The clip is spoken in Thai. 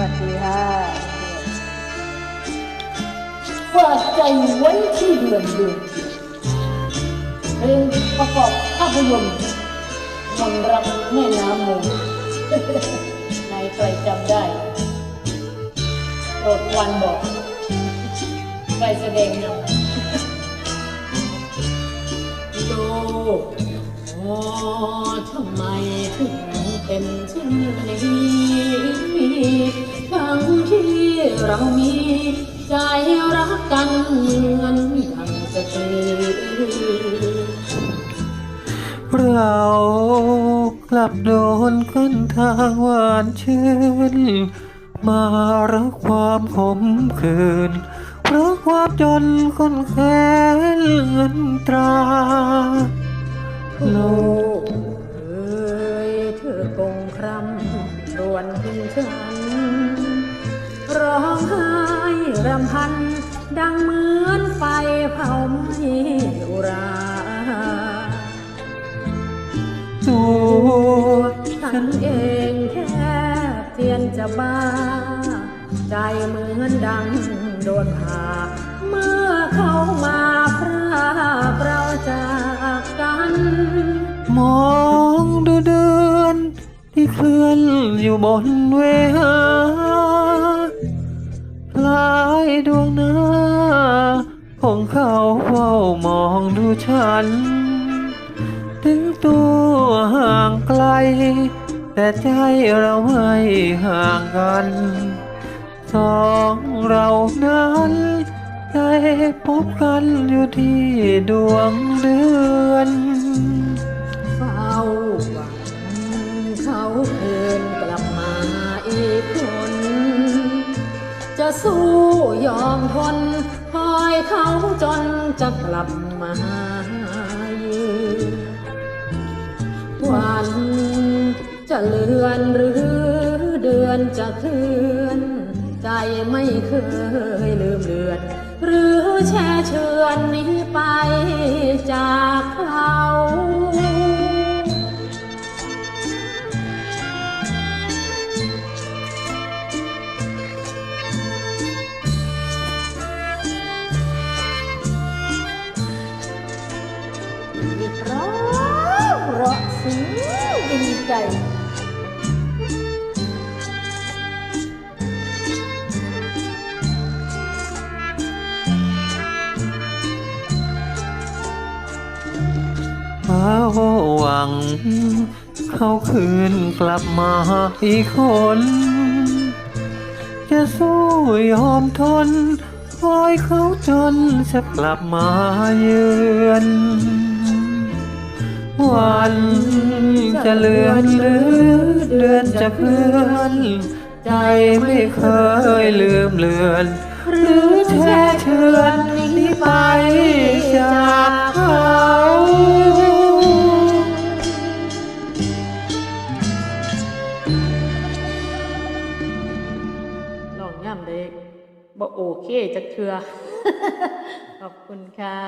วัสดีค่ะฝากใจไว้ที่เดือนเดือนเพลงประกอบภาพยนตร์มันรักแม่น้ำมูนายใครจำได้โปรดวันบอกใครแสดงนำโลกโอ้ทำไมถึงเป็นเช่นนี้ เรามีใจรักกันเหมือนดังสตรีเรากลับโดนขึ้นทางหวานชื่น มารักความขมขื่นเพราะความจนคนแค้นเงินตรา องไห้รำพัน ดังเหมือนไฟเผาไหม้อุราตัวฉันเองแค่เพียนจะบ้า ใจเหมือนดังโดนผ่าเมื่อเขามาพรากเราจากกัน มองดูเดือนที่เคลื่อนอยู่บนเวหา คล้ายดวงหน้า ของเขาเฝ้ามองดูฉัน ถึงตัวห่างไกล แต่ใจเราไม่ห่างกัน สองเรานั้นได้พบกันอยู่ที่ดวงเดือน จะสู้ยอมทนคอยเขาจนจะกลับมายืนวันจะเลือนหรือเดือนจะเคลื่อน ใจไม่เคยลืมเลือน หรือแช่เชือนนี้ไปจากเขา อีกรองร้องเสียงดีใจาหวัง เขาคืนกลับมาอีกคน จะสู้ยอมทนคอยเขาจนจะกลับมาเยือน วันจะเลือนหรือเดือนจะเคลื่อนใจไม่เคยลืมเลือน หรือแช่เชือนนี้ไปจากเขาลองย่ำเด็กบ่โอเคจักเทือขอบคุณค่ะ